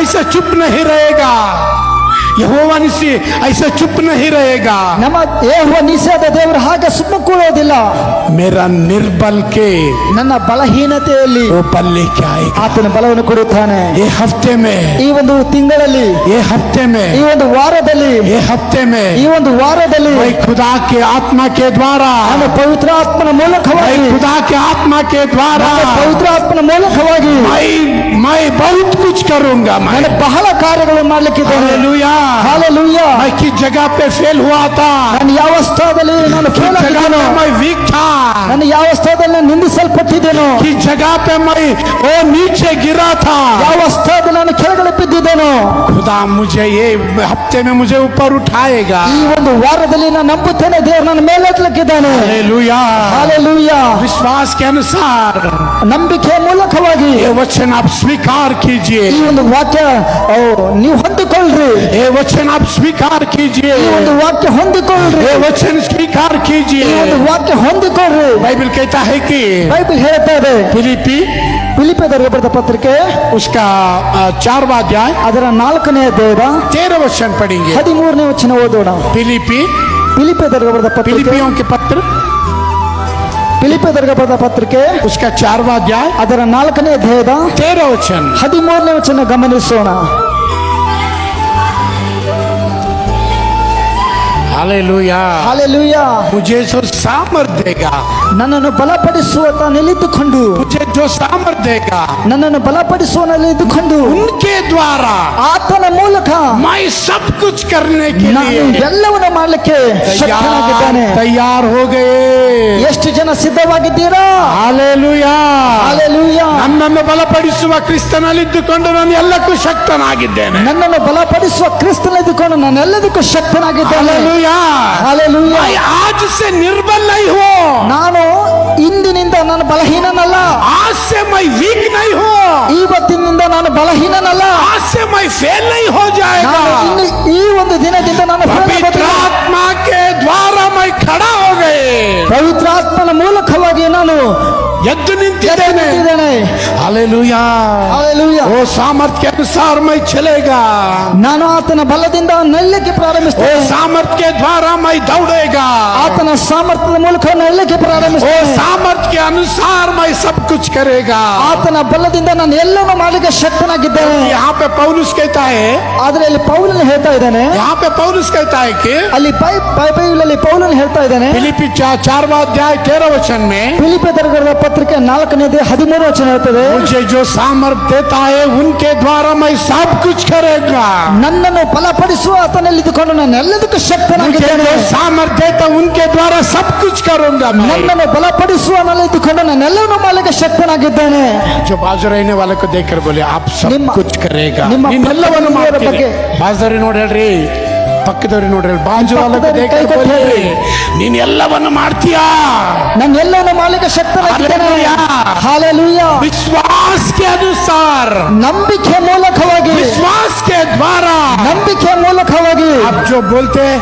ऐसा चुप नहीं रहेगा यहोवा निसी ऐसा चुप नहीं रहेगा ನಮ್ಮ ಯೇಹುವ ನಿಷೇಧ ದೇವರು ಹಾಗೆ ಸುಮ್ಮ ಕೂರೋದಿಲ್ಲ मेरा निर्बल के ನನ್ನ ಬಲಹೀನತೆಯಲ್ಲಿ वो बल लेके आएगा ಆತನ ಬಲವನ್ನು ಕೊಡುತ್ತಾನೆ ये हफ्ते में ಈ ಒಂದು ತಿಂಗಳಲ್ಲಿ ये हफ्ते में ಈ ಒಂದು ವಾರದಲ್ಲಿ ये हफ्ते में ಈ ಒಂದು ವಾರದಲ್ಲಿ मैं खुदा के आत्मा के द्वारा ನಾನು ಪವಿತ್ರ ಆತ್ಮನ मैं ಮೂಲಕವಾಗಿ खुदा के आत्मा के द्वारा ನಾನು ಪವಿತ್ರ ಆತ್ಮನ ಮೂಲಕವಾಗಿ मैं मैं बहुत कुछ करूंगा मैं ನಾನು ಬಹಳ ಕಾರ್ಯಗಳನ್ನು ಮಾಡ್ಲಿಕ್ಕಿದ್ದೇನೆ हालेलुया ಹಾಲೆಲೂಯ मैं किस जगह पे फेल हुआ था ನಾನು ಯಾವ ಸ್ಥಳದಲ್ಲಿ ನಾನು किस fail जगह ಆಗಿದ್ದೇನೋ पे मैं वीक था ನಾನು ಯಾವ ಸ್ಥಳದಲ್ಲಿ ನಾನು ಬಿದ್ದಿದ್ದೆನು ಈ ಜಗಾ ಮೈ ಓ ನೀಚೆ ಗಿರಾ ಥಾ ಯಾವ ಸ್ಥಳದಲ್ಲಿ ನಾನು ಕೆಳಗಡೆ ಬಿದ್ದಿದ್ದೆನು ಖುದಾ ಮುಜೆ ಏ ಹಫ್ತೆ ಮೇ ಮುಜೆ ಉಪ್ಪರ್ ಉಠಾಯೇಗಾ ಈ ಒಂದು ವಾರದಲ್ಲಿ ನಾನು ನಂಬುತ್ತೇನೆ ದೇವರು ನನ್ನ ಮೇಲೆ ಎತ್ತಲಕ್ಕಿದ್ದಾನೆ ಹಾಲೆಲೂಯಾ ಹಾಲೆಲೂಯಾ ವಿಶ್ವಾಸ ಕೆ ಅನುಸಾರ. ನಂಬಿಕೆ ಮೂಲಕವಾಗಿ. ವಚನ ಸ್ವೀಕಾರ ಕೀಜಿಯೇ. ಈ ಒಂದು ವಾಕ್ಯ ನೀವು ಹೊಂದಿಕೊಳ್ಳ್ರಿ ये वचन आप स्वीकार कीजिए ಈ ಒಂದು ವಾಕ್ಯ ಹೊಂದಿಕೊಳ್ಳ್ರಿ ये वचन स्वीकार ಈ कीजिए ಒಂದು ವಾಕ್ಯ ಹೊಂದಿಕೊಳ್ಳ್ರಿ बाइबल कहता है कि ಬೈಬಲ್ ಹೇಳ್ತಾ ಇದೆ फिलिपी ಫಿಲಿಪದವರಿಗೆ ಬರೆದ ಪತ್ರಿಕೆ उसका अ, चारवा अध्याय ಅದರ ನಾಲ್ಕನೇ ಅಧ್ಯಾಯದ तेरह वचन पढ़ेंगे ಹದಿಮೂರನೇ ವಚನ ಓದೋಣ फिलिपी ಫಿಲಿಪದವರಿಗೆ ಬರೆದ ಪತ್ರಿಕೆ फिलिपियों के पत्र ಫಿಲಿಪದವರಿಗೆ ಬರೆದ ಪತ್ರಿಕೆ उसका चारवा अध्याय ಅದರ ನಾಲ್ಕನೇ ಅಧ್ಯಾಯದ तेरह वचन ಹದಿಮೂರನೇ ವಚನ ಗಮನಿಸೋಣ ಮುಜೇಸು ಸಾಮರ್ಥ್ಯ ನನ್ನನ್ನು ಬಲಪಡಿಸುವ ನಿಲಿತುಕೊಂಡು ಮುಜೇಜು ಸಾಮರ್ಥ್ಯ ನನ್ನನ್ನು ಬಲಪಡಿಸುವ ನಿಲಿತುಕೊಂಡು ಉನ್ಕೆ ದ್ವಾರ. ಆತನ ಮೂಲಕ. ಮೈ ಸಬ್ ಕುಚ್ ಕರ್ನೆ ನಾನು ಎಲ್ಲವನ್ನು ಮಾಡಲಿಕ್ಕೆ ಶಕ್ತನಾಗಿದ್ದಾನೆ. ತಯಾರ್ ಹೋಗೇ. ಎಷ್ಟು ಜನ ಸಿದ್ಧವಾಗಿದ್ದೀರಾ? ಹಾಲೆಲುಯಾ ಹಾಲೆಲುಯಾ ನನ್ನನ್ನು ಬಲಪಡಿಸುವ ಕ್ರಿಸ್ತನಲ್ಲಿದ್ದುಕೊಂಡು ನಾನು ಎಲ್ಲಕ್ಕೂ ಶಕ್ತನಾಗಿದ್ದೇನೆ. ನನ್ನನ್ನು ಬಲಪಡಿಸುವ ಕ್ರಿಸ್ತನಲ್ಲಿದ್ದುಕೊಂಡು ನಾನು ಎಲ್ಲದಕ್ಕೂ ಶಕ್ತನಾಗಿದ್ದೇನೆ. ಹಾಲೆಲುಯಾ ಹಾಲೆಲೂಯ मैं आज से निर्बल नहीं हूँ ನಾನು ಇಂದಿನಿಂದ ನಾನು ಬಲಹೀನನಲ್ಲ आज से मैं वीक नहीं हूँ ಇವತ್ತಿನಿಂದ ನಾನು ಬಲಹೀನನಲ್ಲ आज से मैं फेल नहीं हो जाएगा ನಾನು ಇನ್ನು ಈ ಒಂದು ದಿನದಿಂದ ನಾನು fail पवित्र ಆಗೋದಿಲ್ಲ. आत्मा के द्वारा मैं खड़ा हो गए ಪವಿತ್ರಾತ್ಮನ ಮೂಲಕವಾಗಿ ನಾನು ಎದ್ದು ನಿಂತಿದ್ದೇನೆ ಓ oh, ಸಾಮರ್ಥ್ಯ ಅನುಸಾರ ಮೈ ಚಲೇಗ. ನಾನು ಆತನ ಬಲದಿಂದ ನಲ್ಲಕ್ಕೆ ಪ್ರಾರಂಭಿಸ್ತೇನೆ. ಓ oh, ಸಾಮರ್ಥ್ಯ ದ್ವಾರ ಮೈ ದೌಡೇಗ. ಆತನ ಸಾಮರ್ಥ್ಯದ ಮೂಲಕ ನಲ್ಲಕ್ಕೆ ಪ್ರಾರಂಭಿಸ್ತೇನೆ. ಓ oh, ಸಾಮರ್ಥ್ಯ ಅನುಸಾರ ಮೈ ಸಬ್ ಕುಚ್ ಕರೆಗ. ಆತನ ಬಲದಿಂದ ನಾನು ಎಲ್ಲವನ್ನೂ ಮಾಡಲಿಕ್ಕೆ ಶಕ್ತನಾಗಿದ್ದೇನೆ. ಯಹಾಂ ಪೆ ಪೌಲುಸ್ ಕಹತಾ ಹೈ ಆದರೆ ಇಲ್ಲಿ ಹೇಳ್ತಾ ಇದ್ದಾನೆ. ಯಹಾಂ ಪೆ ಪೌಲುಸ್ ಕಹತಾ ಹೈ ಅಲ್ಲಿ ಪೈ ಬೈಬಲ್ನಲ್ಲಿ ಪೌಲನು ಹೇಳ್ತಾ ಇದ್ದಾನೆ. ಫಿಲಿಪಿ ಚಾ ಚಾರ್ವಾಧ್ಯಾಯ 13वे ವಚನ ಮೇ. ಫಿಲಿಪಿಯರ ಪತ್ರಿಕೆ ನಾಲ್ಕನೇದೇ ಹದಿಮೂರು ವಚನ ಹೇಳ್ತದೆ. मुझे जो सामर्थ देता है उनके द्वारा मैं सब कुछ करेगा ನನ್ನನ್ನು ಬಲಪಡಿಸುವ ಆತನಲ್ಲಿ ಇದ್ದುಕೊಂಡು ನಾನು ಎಲ್ಲದಕ್ಕೂ मुझे ಶಕ್ತನಾಗಿದ್ದೇನೆ जो सामर्थ देता उनके द्वारा सब कुछ करूंगा मैं ನನ್ನನ್ನು ಬಲಪಡಿಸುವ ನಲ್ಲಿ ಇದ್ದುಕೊಂಡು ನಾನು ಎಲ್ಲವನ್ನೂ ಮಾಡಲಿಕ್ಕೆ ಶಕ್ತನಾಗಿದ್ದೇನೆ जो बाजू रहने वाले को देखकर बोले आप सब ನಿಮ್ಮ- कुछ करेगा ನಿಮ್ಮ ನೀನೆಲ್ಲವನ್ನು ಪಕ್ಕದವರ ಮಾಡ್ತೀನಿ ಬಗ್ಗೆ. ಬಾಜುದವ್ರಿ ನೋಡಿ ಹೇಳ್ರಿ ಪಕ್ಕದವ್ರಿ ನೋಡ್ರಿ ಬಾಜು ವಾಲಕ್ಕೆ ಪಕ್ಕದವ್ರಿಗೆ ಕೈ देखकर ಕೊಟ್ಟು बोले ಹೇಳ್ರಿ. ನೀನ್ ಎಲ್ಲವನ್ನು ಮಾಡ್ತೀಯಾ ನಾನು ಎಲ್ಲವನ್ನೂ ಮಾಡಲಿಕ್ಕೆ ಶಕ್ತನಾಗಿದ್ದೇನೆ Hallelujah. ಹಾಲೆಲೂಯ विश्वास के अनुसार ನಂಬಿಕೆ ಮೂಲಕವಾಗಿ विश्वास के द्वारा ನಂಬಿಕೆ ಮೂಲಕವಾಗಿ आप जो बोलते हैं